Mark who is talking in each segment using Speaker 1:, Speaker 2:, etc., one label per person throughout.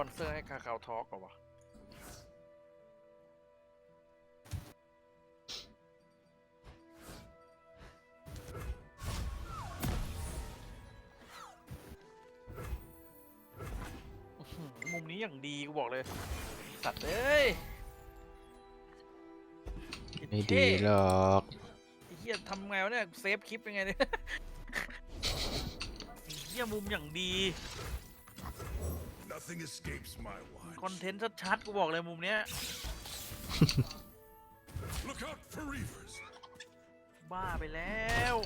Speaker 1: อนเซอร์ให้คาคาวทอล์กเหรอวะอื้อหือมุมนี้อย่างดีกูบอกเลย สัตว์เอ้ย
Speaker 2: ไม่ดีหรอก
Speaker 1: ไอ้เหี้ยทำไงวะเนี่ยเซฟคลิปยังไงเนี่ยไอ้เหี้ยมุมอย่างดี
Speaker 3: Nothing escapes my
Speaker 1: คอน
Speaker 3: watch.
Speaker 1: เทนต์ชัดๆกูบอกเลยมุมเนี้ย
Speaker 3: Look out for reavers.
Speaker 1: บ้าไปแล้ว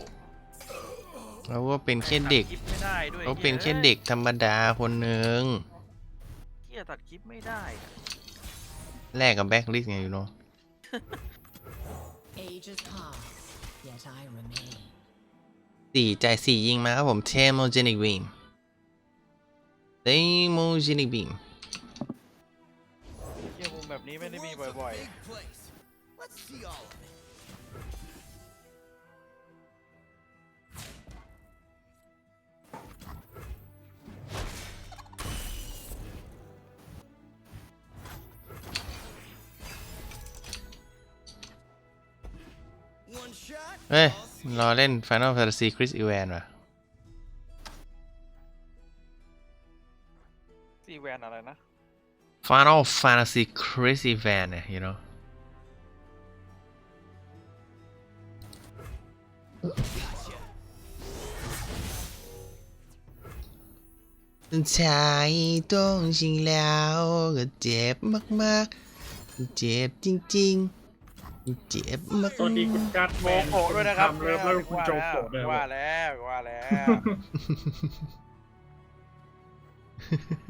Speaker 2: เราก็เป็นแค่เด็ก
Speaker 1: ตัคลิปไม่ได้ด้วย
Speaker 2: เขาเป็นแค่เด็กธรรมดาคนหนึ่ง
Speaker 1: เหี้ยตัดคลิปไม่ได้อะ
Speaker 2: แลกกับแบ็คลิสไงอยู่เนาะ
Speaker 4: Ages pass, yet I remain.
Speaker 2: สี่จ่ายสี่ยิงมาครับผมเทโมเจนิกบีม เทโมเจนิกบีม
Speaker 1: เหี้ยมุมแบบนี้ไม่ได้มีบ่อย
Speaker 5: place. Let's see all of it. 1 shot.
Speaker 2: เฮ้ย
Speaker 5: all three.
Speaker 2: รอเล่น Final Fantasy Chris Evan ว่ะ
Speaker 1: อะไรนะ
Speaker 2: Final Fantasy Chris Evan เนี่ย you know
Speaker 5: Gotcha.
Speaker 2: ชายต้องชิงแล้วก็เจ็บมากๆ เจ็บจริง ๆ เจ็บมาก
Speaker 6: สวัสดีคุณการ์ดแม
Speaker 1: โม
Speaker 6: น
Speaker 1: โกะด้วยนะครับ
Speaker 6: ทำเลิฟแล้วคุณโจโกะด้วย
Speaker 1: ว่าแล้วว่าแล้ว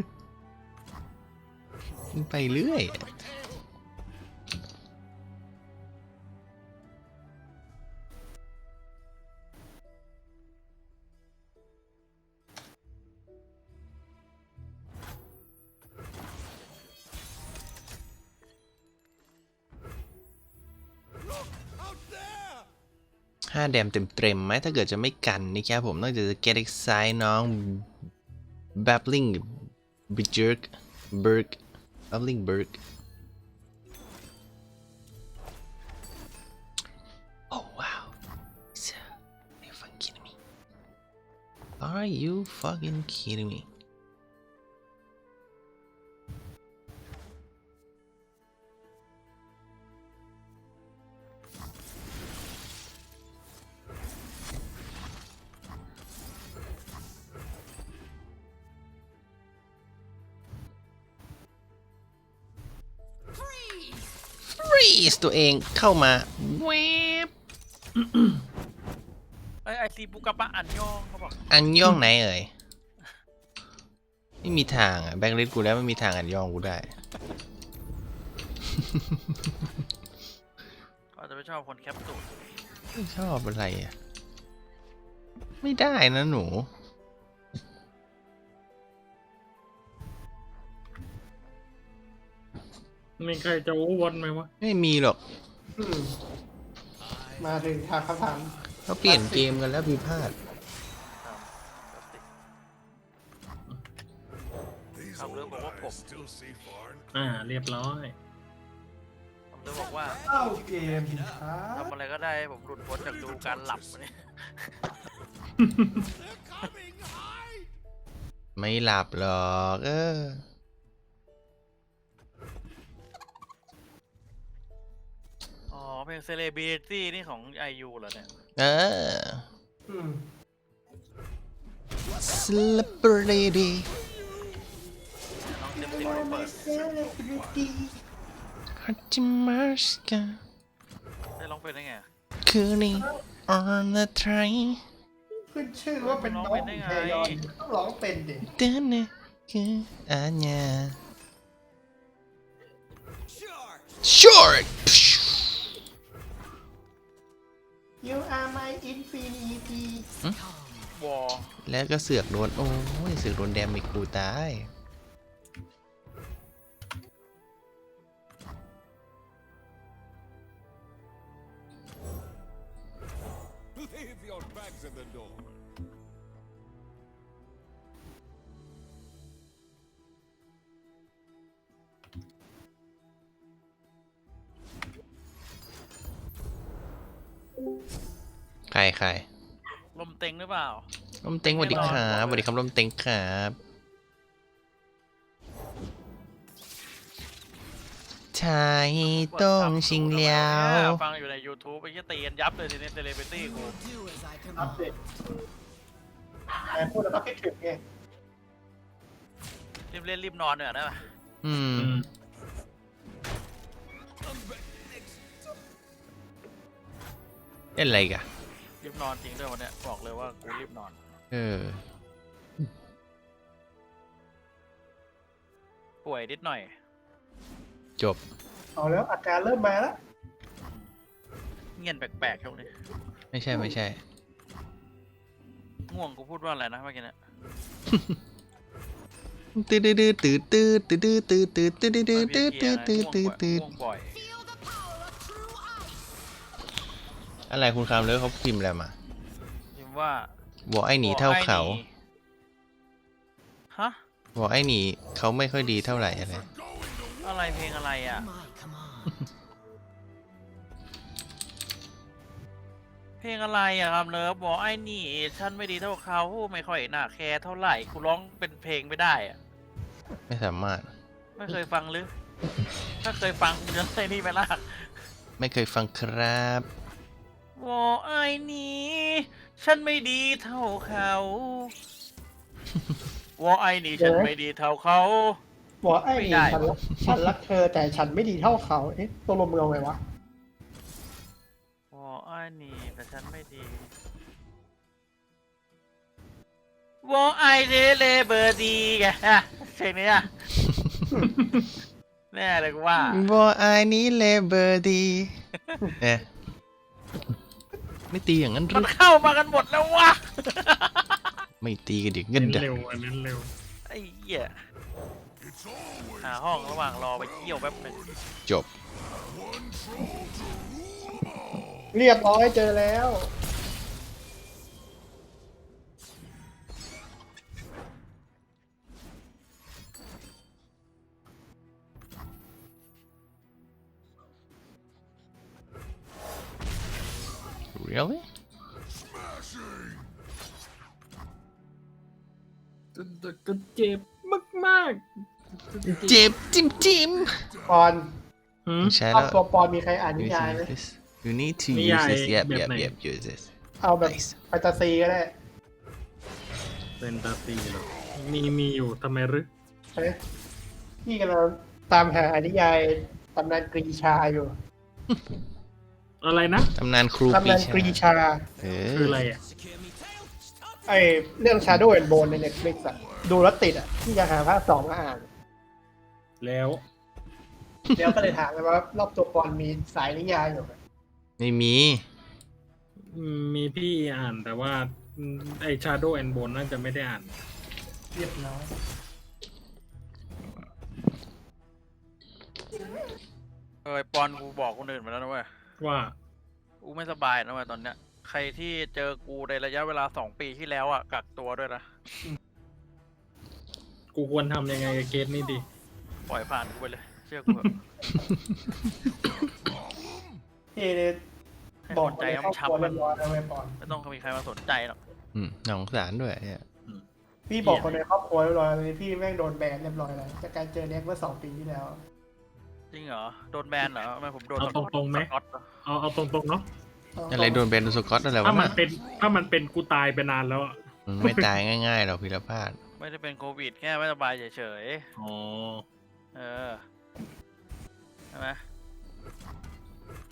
Speaker 2: ๆ ไปเรื่อยห้าแดมเต็มๆไหมถ้าเกิดจะไม่กันนี่ครับผมนอกจากจะ get excited น้อง babbling b jerk berg babbling berg oh wow. Are you fucking kidding me. Are you fucking kidding me freeze ตัวเองเข้ามาเวบ
Speaker 1: ไอไอซีปุกะปะอันยองเขาบอก
Speaker 2: อันย่องไหนเอ่ยไม่มีทางอะแบ็คลิสกูแล้วไม่มีทางอันย่องกูได้
Speaker 1: เขาจะไม่ชอบคนแคปตูด
Speaker 2: ไม่ชอบอะไรอะ ไม่ได้นะหนู
Speaker 6: มีใครจะโอเวอร์วันไหมวะ
Speaker 2: ไม่มีหรอก
Speaker 7: อืมมาถึงทางคำถาม
Speaker 2: เขาเปลี่ยนเกมกันแล้วพิพาท
Speaker 3: These
Speaker 1: Không,
Speaker 3: old
Speaker 1: nước mà bốc
Speaker 3: eyes still see far and
Speaker 6: อ่า เรียบร้อย
Speaker 1: ผมจะบอกว่า
Speaker 7: เข้าเกมครับ
Speaker 1: ทำอะไรก็ได้ให้ผมหลุดพ้นจากดูการหลับเนี่ย
Speaker 3: They're coming high!
Speaker 2: ไม่หลับหรอกเออ
Speaker 1: อ๋อเพลง Celebrity นี่ของ IU เหรอเนี่ย
Speaker 2: เออ
Speaker 7: อืม
Speaker 2: celebrity
Speaker 1: น้องเต็มสิบไม่เปิด
Speaker 2: ฮัจิมาสกา
Speaker 1: ได้ร้องเป็นได้ไง
Speaker 2: คืนนี้ on the train
Speaker 7: ขึ้นชื่อว่าเป็นน้อง
Speaker 1: ร้องเป็นได้ไง
Speaker 7: เทยอนต้องร้องเป็นดิ
Speaker 2: เดินเนี่ยคืออันยา
Speaker 5: Charge.
Speaker 7: You are my infinity
Speaker 1: วอ
Speaker 2: แล้วก็เสือกโดน โอ้ย เสือกโดนแดมอีกกูตาย
Speaker 3: Leave your bags in the door.
Speaker 2: ใครใคร
Speaker 1: ลมเต็งหรือเปล่า
Speaker 2: ลมเต็งสวัสดีครับสวัสดีครับลมเต็งครับชายต้องชิงแล้ว
Speaker 1: ฟังอยู่ใน YouTube ไอ้เหี้ยตีกันยับเลยทีนี้เซเลบริตี้กู
Speaker 4: Do as I
Speaker 7: อัป
Speaker 4: command.
Speaker 7: เดตแต่พูดแล้วก็คิดถึงไง
Speaker 1: รีบเล่นรีบนอนเนี่ยนะ
Speaker 2: อืม
Speaker 6: อืม
Speaker 2: เล่นอะไรอีกัน
Speaker 1: รีบนอนจริงด้วยวันเนี้ยบอกเลยว่ากูรีบนอน
Speaker 2: เออ
Speaker 1: ป่วยนิดหน่อย
Speaker 2: จบ
Speaker 7: เอาแล้วอาการเริ่มมาแล้ว
Speaker 1: เงียนแปลกๆช่วงนี้
Speaker 2: ไม่ใช่ไม่ใช่
Speaker 1: ง่วงกูพูดว่าอะไรนะเมื่อกี้เนี่ย
Speaker 2: ตื้อตื้อตื้อตื้อตื้อตื้อตื้อตื้อตื้อตื้อตื้อตื้อตื้อตื้อตื้อ
Speaker 1: ง่วงบ่อย
Speaker 2: อะไรคุณคามเลยเขาพิมพ์อะไรมา
Speaker 1: พิมพ์ว่า
Speaker 2: บอกไอ้หนีเท่าเขา
Speaker 1: ฮะ
Speaker 2: บอกไอ้หนีเขาไม่ค่อยดีเท่าไหร่อะไร
Speaker 1: อะไรเพลงอะไรอะ
Speaker 4: My command.
Speaker 1: เพลงอะไรอะครับเนิร์ฟบอกไอ้นี่ฉันไม่ดีเท่าเขาไม่ค่อยน่าแคร์เท่าไหร่กูร้องเป็นเพลงไม่ได้อะ
Speaker 2: ไม่สามารถ
Speaker 1: ไม่เคยฟังหรือ ถ้าเคยฟังกูจะใส่นี่ไหมล่ะ
Speaker 2: ไม่เคยฟังครับ
Speaker 1: บอกไอ้นี่ฉันไม่ดีเท่าเขาบอกไอ้นี่ฉันไม่ดีเท่าเขา
Speaker 7: บอกไอ้
Speaker 1: ไม่
Speaker 7: นี่
Speaker 1: ได้
Speaker 7: ฉันรักฉันรักเธอแต่ฉันไม่ดีเท่าเขาเอ๊ะตัวลมเมืองไงวะ
Speaker 1: บอกไอ้นี่แต่ฉันไม่ดีบอกไอ้เดเลเบอร์ดีไงฮะเพลงนี้อะแน่เลยกูว่า
Speaker 2: บอกไอ้นี้เลเบอร์ดีเนี่ย ไม่ตีอย่างนั้นหรื
Speaker 1: มัน
Speaker 2: อ
Speaker 1: เข้ามากันหมดแล้ววะ
Speaker 2: ไม่ตีกันเดี๋ยวเงิ
Speaker 6: เน้
Speaker 2: น
Speaker 6: น
Speaker 2: เดือ
Speaker 6: เร็วอันนั้นเร็ว
Speaker 1: ไอ้เหี้ยหาห้องระหว่างรอไปเที่ยวแป๊บหนึ่ง
Speaker 2: จบ
Speaker 7: เรียบร้อยเจอแล้ว
Speaker 6: จ็บมากๆ
Speaker 2: เจ็บจิ้มจิ้ม
Speaker 7: ปอน
Speaker 6: หืม
Speaker 2: ใช่
Speaker 7: ครอบ
Speaker 2: แล้ว
Speaker 7: ครัวปอนมีใครอ่านนิ
Speaker 2: use
Speaker 7: ยายไหม
Speaker 2: this you need to
Speaker 6: นิ
Speaker 2: use
Speaker 6: ยาย
Speaker 2: this yep
Speaker 6: แบบ
Speaker 2: yep
Speaker 6: ไหน
Speaker 2: yep use this
Speaker 7: เอาแบบ
Speaker 2: nice
Speaker 7: แฟนตาซีก็ได้
Speaker 6: เป็นตาตีเหรอมีมีอยู่ทำไมหรือ
Speaker 7: ใช่ไหมพี่กำลังตามหานิยายตำนานกรีชาอยู่
Speaker 6: อะไรนะ
Speaker 2: ตำนานครู
Speaker 7: ตำ
Speaker 2: ปี
Speaker 7: นาน
Speaker 2: ชาก
Speaker 7: รีชา
Speaker 2: เอ
Speaker 6: คือ
Speaker 2: อ
Speaker 6: อะไรอะ
Speaker 5: Secure me tail. Stop.
Speaker 7: ไอเรื่อง Shadow and Bone ใน Netflix อะ ดูแล้วติดอะที่จะหาภาคสองมาอ่าน
Speaker 6: แล้ว
Speaker 7: เดี๋ยวก็เลยถามกันว่ารอบตัวปอนมีสายนิยายอยู่ไหม
Speaker 2: ไม่มี
Speaker 6: มีพี่อ่านแต่ว่าอืมไอ Shadow and Bone น่าจะไม่ได้อ่าน
Speaker 7: เรียบร้อย
Speaker 1: เออปอนกูบอกคนอื่นมาแล้วนะเว้ย
Speaker 6: ว่า
Speaker 1: กูไม่สบายนะเว้ยตอนเนี้ย ใครที่เจอกูในระยะเวลาสองปีที่แล้วอะกักตัวด้วยนะ
Speaker 6: กูควรทำยังไงกับเคสนี้ดี
Speaker 1: ปล่อยผ่านกูไปเลย เชื่อกูเถอะ
Speaker 7: พี่เนี่ย
Speaker 1: ให้
Speaker 7: บอก
Speaker 1: คน
Speaker 7: ใจ
Speaker 1: ใจ
Speaker 7: ครอบครัว
Speaker 1: ช้ำๆ
Speaker 7: เรี
Speaker 1: มั
Speaker 7: ย
Speaker 1: น
Speaker 7: บร้อยแล้วเว้ยปอน
Speaker 1: ไม่ต้องมีใครมาสนใจหรอก
Speaker 2: อืมน่าสงสารด้วยเนี่ย
Speaker 7: พี่บอกคนในครอบครัวเรียบร้อยเลยพี่แม่งโดนแบนเรียบร้อยแล้วจากการเจอเน็กเมื่อสองปีที่แล้ว
Speaker 1: จริงเหรอ โดนแบนเหรอทำไมผมโดน
Speaker 6: เอาตรงๆไหม
Speaker 1: สก๊อตเหรอ
Speaker 6: เอาเอาตรงๆเนาะ
Speaker 2: อะไรโดนเบนสกอตอะไรวะ
Speaker 6: ถ้ามัน
Speaker 2: น่ะ
Speaker 6: เป็นถ้ามันเป็นกูตายไปนานแล้วอะ
Speaker 2: มันไม่ตายง่ายๆหรอกพิรพาด
Speaker 1: ไม่ได้เป็นโควิดแค่ไม่สบายเฉย
Speaker 6: อ๋อ
Speaker 1: ๆ เออ ใช่ไหม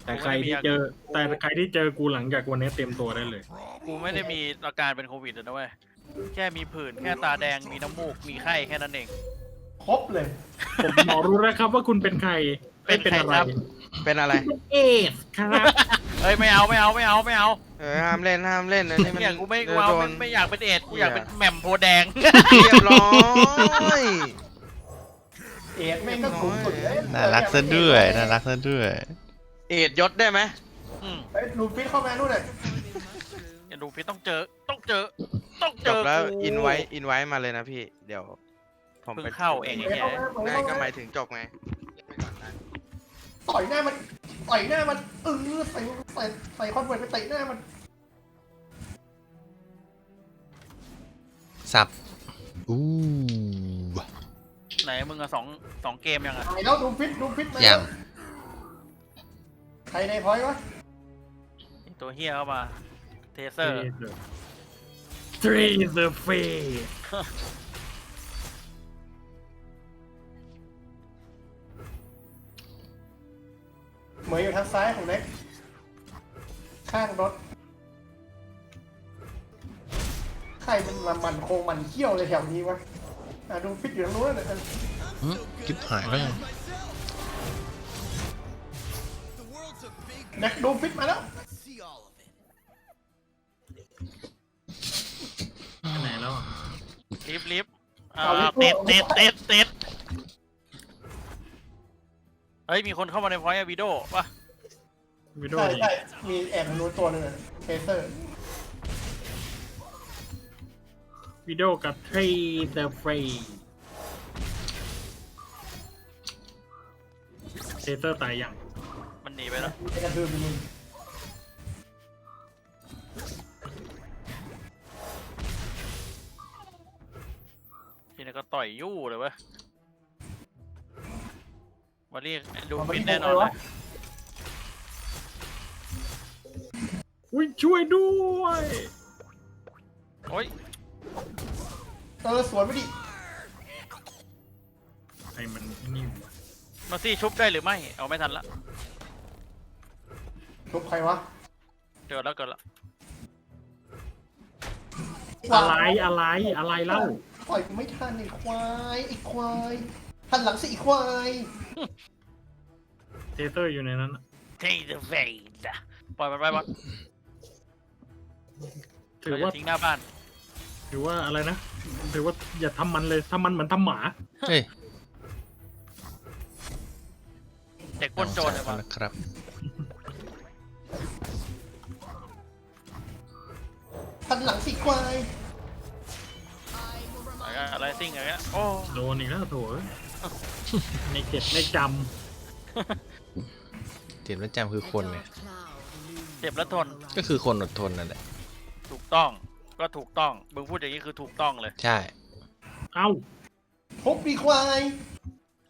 Speaker 6: แต่ใครที่เจอ แต่ใครที่เจอกูหลังจากวันนี้เต็มตัวได้เลย
Speaker 1: กูไม่ได้มีอาการเป็นโควิดเลยนะเว้ย แค่มีผื่น แค่ตาแดง มีน้ำมูก มีไข้แค่นั้นเอง
Speaker 7: ครบเลย
Speaker 6: ผมขอรู้แล้วครับว่าคุณเป็นใครไม่เป็นอะไร
Speaker 1: เป็นใครครับ
Speaker 8: เป็นอะไร
Speaker 6: เอสครับ
Speaker 1: เฮ้ยไม่เอาไม่เอาไม่เอาไม่เอา
Speaker 8: เออห้ามเล่นห้ามเล่นนะนี่มัน
Speaker 1: เนี่ยกูไม่กู
Speaker 8: จะ
Speaker 1: เอา
Speaker 8: โด
Speaker 1: ไม่
Speaker 8: น
Speaker 1: ไม่อยากเป็นเอดส์กูอยาก
Speaker 8: เหี้ย
Speaker 1: เป็นแหม่มโพธิ์แดง
Speaker 8: เรียบร้อย
Speaker 7: เอ็ดแม่งก็สูงสุดเลย
Speaker 2: น่ารักซะด้วยน่ารักซะด้วย
Speaker 8: เอ็ดยศได้ไหม
Speaker 1: อืม
Speaker 7: เฮ้ยลูฟิตเข้ามานู่นน่ะ
Speaker 1: อย่าดูพี่ต้องเจอต้องเจอ ต้องเจ
Speaker 8: จ
Speaker 1: อบ
Speaker 8: แล้ว
Speaker 1: กู
Speaker 8: อินไว้อินไว้มาเลยนะพี่ เดี๋ยว ผม
Speaker 1: เพิ่ง
Speaker 8: ไป
Speaker 1: เข้าเองไอ้
Speaker 7: เอ็ด
Speaker 1: แก
Speaker 7: เข้ามา
Speaker 8: ได้
Speaker 7: เข้า
Speaker 8: ก็ห
Speaker 7: มา
Speaker 8: มายถึงจบไงเล่นไปก่อนนะ
Speaker 7: ต่อยหน้ามัน ต่อยหน้ามันเออใส่ใส่ใส่คอนเวิร์ตไปเตะหน้ามัน
Speaker 2: สับ อู้
Speaker 1: ไหนมึงอะสองสองเกมยังอะ
Speaker 7: ตายแล้วดูฟิตดูฟิตมา
Speaker 2: อย่าง
Speaker 7: ใครในพอยวะ
Speaker 1: ไอ้ตัวเฮียเข้ามา เทเซอร์
Speaker 6: Three the face
Speaker 7: เหมยอยู่ทางซ้ายของเน็ก ข้างรถ ใครมันมามันโคงมันเขี้ยวเลยแถวนี้วะอะดูฟิตอยู่ทางนู้นเลย
Speaker 2: หึคลิปหายแล้วไง
Speaker 5: The world's a big
Speaker 7: เน็กดูฟิตมาแล้ว
Speaker 5: Let's see all of it.
Speaker 6: ไหนแล้วอะ
Speaker 1: ลิฟต์ลิฟต์อ่า
Speaker 7: เอาลิฟต์
Speaker 1: เต็ด
Speaker 7: เอา
Speaker 1: เต็ด
Speaker 7: ลิฟต์
Speaker 1: เต็ดเต็ด เฮ้ยมีคนเข้ามาในพอยต์วิดีโอป่ะ
Speaker 6: วิดีโอ
Speaker 7: ใช่
Speaker 6: นี้
Speaker 7: ใช่มีแอบทางนู้นตัวหนึงเทเซอร์
Speaker 6: วิดีโอกับ Three the face เซเตอร์ตายอย่าง
Speaker 1: มันหนีไปแล้ว
Speaker 7: ไอ้กระทืบมึง
Speaker 1: ทีนี้ก็ต่อยยู่เลยเว้ย วันนี้ดูฟิตแน่นอนเลย
Speaker 6: อุ้ยช่วยด้วย
Speaker 1: โอ้ย
Speaker 7: เออสวนไม่ดิ
Speaker 6: ใครมันไอ้นี่วะ
Speaker 1: มาซี่ชุบได้หรือไม่ เอาไม่ทันละ
Speaker 7: ทุบใครวะ
Speaker 1: เกิดแล้วเกิดแล้ว
Speaker 6: อะไรอะไรอะไรเล่า
Speaker 7: ปล่อยกูไม่ทันไอ้ควายไอ้ควายหันหลังสิไอ้ควาย
Speaker 6: เซเตอร์อยู่ในนั้นอะ
Speaker 1: เทเซอร์เฟดปล่อยมันไปบอล
Speaker 6: ถือ
Speaker 1: เรา
Speaker 6: ว่า
Speaker 1: จะทิ้งหน้าบ้าน
Speaker 6: ถือว่าอะไรนะ ถือว่าอย่าทำมันเลยทำมันเหมือนทำหมา
Speaker 2: เฮ้ย
Speaker 1: เด็กปล้นโจร
Speaker 2: เล
Speaker 1: เลยยบอล
Speaker 2: นะครับ
Speaker 7: หันหลังสิควาย
Speaker 1: อะไรซิ่งอะไรเงี้ยโอ้
Speaker 6: โดนอีกแล้วโถเอ้ย ในเจ็ดในจ
Speaker 2: เจ็บแล้วจำคือคนไง
Speaker 1: เจ็บแล้วทน
Speaker 2: ก็คือคนอดทนนั่นแหละ
Speaker 1: ถูกต้อง ก็ถูกต้อง มึงพูดอย่างนี้คือถูกต้องเลย
Speaker 2: ใช่ำ
Speaker 6: เอ้า
Speaker 7: ทุบดีควาย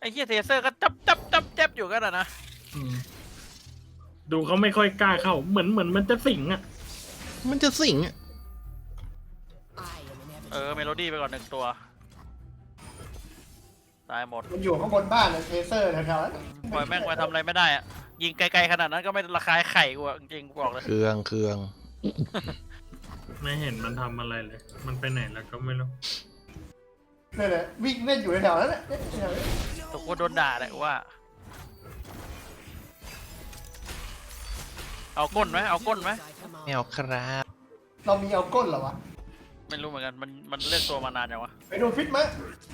Speaker 1: ไอ้เฮียเทเซอร์ก็จับจับจับจับอยู่กันอะนะ
Speaker 6: อืมดูเขาไม่ค่อยกล้าเข้า เหมือนเหมือนมันจะสิงอะ
Speaker 2: มันจะสิงอะ
Speaker 1: เออ เมโลดี้ไปก่อนหนึ่งตัว ตายหมด
Speaker 7: มันอยู่ข้างบนบ้านเลยเทเซอร์แถวๆนั้น
Speaker 1: ปล่อยแม่งไปทำอะไรไม่ได้อะยิงไกลๆขนาดนั้นก็ไม่ราคายไข่กูอะจริงๆกูบอกเลย
Speaker 2: เครื่องเครื่อง
Speaker 6: ไม่เห็นมันทำอะไรเลย มันไปไหนแล้วก็ไม่รู้
Speaker 7: นี่นแหละวิ่งเล่นอยู่แถวๆนั้นแหละแถวๆนั้น
Speaker 1: ตกว่าโดนด่าแหละว่า เอาก้นไหมเอาก้นไหม
Speaker 2: ไม่เอาครับ
Speaker 7: เรามีเอาก้นเหรอวะ
Speaker 1: ไม่รู้เหมือนกัน มัน มันเลือกตัวมานานยังวะ
Speaker 7: ไปดูฟิตไหม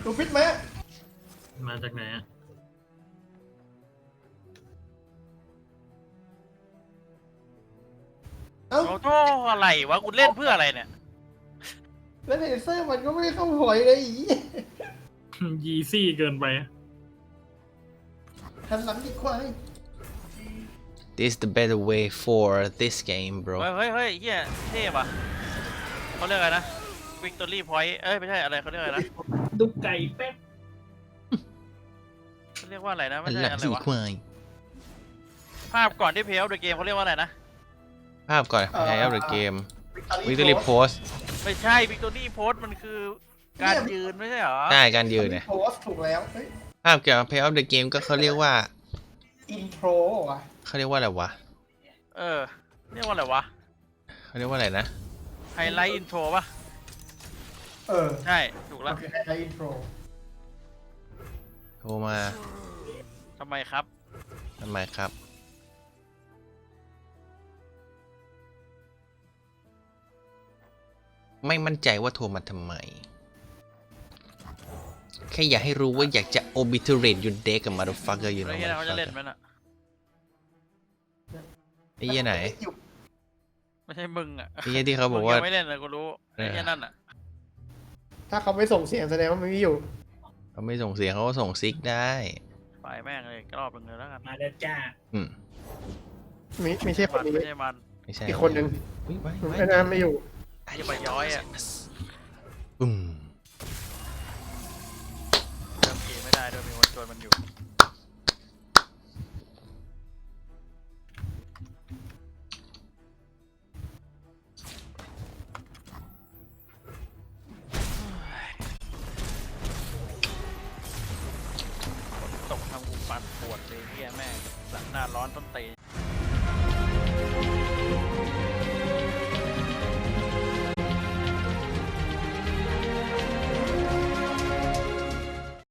Speaker 7: ดูฟิตไหม
Speaker 6: มาจากไหนอะ
Speaker 7: เอ้า
Speaker 1: โอ้โหอะไรวะกูเล่นเพื่ออะไรเนี่ย
Speaker 7: แล้วเทเซอร์มันก็ไม่เข้าหอยเลยอี
Speaker 6: ยีซี่เกินไปอะ
Speaker 7: หันหลังดีควาย
Speaker 2: this the better way for this game bro
Speaker 1: เฮ้ยเฮ้ยเฮ้ยเฮียเท่ป่ะเขาเรียกอะไรนะวิกตอรี่พอยต์เอ้ย ไม่ใช่อะไรเขาเรียกอะไรนะ
Speaker 6: ดูไก่แป๊บ
Speaker 1: เขาเรียกว่าอะไรนะ
Speaker 2: อั
Speaker 1: ไม่
Speaker 2: น
Speaker 1: ใช่
Speaker 2: หลัง
Speaker 1: อะไร
Speaker 2: สี่
Speaker 1: วะ
Speaker 2: ควาย
Speaker 1: ภาพก่อนที่เพลย์เดอะเกมเขาเรียกว่าอะไรนะ
Speaker 2: ภาพก่อน
Speaker 7: เอ่อ
Speaker 2: แพ้เอาเดอะเกม
Speaker 7: วิ
Speaker 2: วิ
Speaker 7: ก
Speaker 2: กตอรี่โพส
Speaker 1: ไม่ใช่วิกตอรี่โพสมันคือการยืนไม่ใช่เหรอ
Speaker 2: ได้การยืนเนี่ย
Speaker 7: โพสถูกแล้วเฮ้ย
Speaker 2: ภาพเกี่ยวกับ Play of the Game ก็เขาเรียกว่า
Speaker 7: อินโทรว่ะ
Speaker 2: เขาเรียกว่าอะไรวะ
Speaker 1: เออ เรียกว่าอะไรวะ
Speaker 2: เขาเรียกว่าอะไรนะ
Speaker 1: ไฮไลท์อินโทรป่ะ
Speaker 7: เออ
Speaker 1: ใช่ ถูก
Speaker 7: มั
Speaker 1: แล้ว
Speaker 7: นคือไฮไลท์อินโทร
Speaker 2: โทรมา
Speaker 1: ทำไมครับ
Speaker 2: ทำไมครับ ไม่มั่นใจว่าโทรมาทำไม แค่อยากให้รู้ว่าอยากจะ obliterate your deck กับ motherfucker อยู่
Speaker 1: แล้
Speaker 2: นะ
Speaker 1: วเฮียเขาจะเล่น
Speaker 2: motherfucker
Speaker 1: ไหมน่ะ
Speaker 2: ไอ้เหี้ยไหน
Speaker 7: อยู่
Speaker 1: ไม่ใช่มึงอะ
Speaker 2: ไอ้เหี้ยที่เขาบอกว่า
Speaker 1: มึงยังไม่เล่นเลยกูรู้
Speaker 2: เออ
Speaker 1: ไอ้เฮียนั่นอะ
Speaker 7: ถ้าเขาไม่ส่งเสียงแสดงว่ามันไม่อยู่
Speaker 2: เขาไม่ส่งเสียงเขาก็ส่งซิกได้
Speaker 1: ไปแม่งเลยอีกรอบหนึ่งเลยแล้วกัน
Speaker 6: มาเด้อจ้า
Speaker 2: อืม
Speaker 7: ไม่ไม่ใช่คน
Speaker 1: มัน
Speaker 7: นี้
Speaker 1: ไม่ใช่มัน
Speaker 2: ไม่ใช่
Speaker 7: อีกคนหนึ่ง
Speaker 2: อุ๊ยไว้ไว้
Speaker 7: ไอ้น้ำไม่อยู่
Speaker 1: อย่าไปย้อยอะ
Speaker 2: อืม
Speaker 1: เริ่มเกมไม่ได้โดยมีคนโจรมันอยู่ หน้าร้อนต้นเตย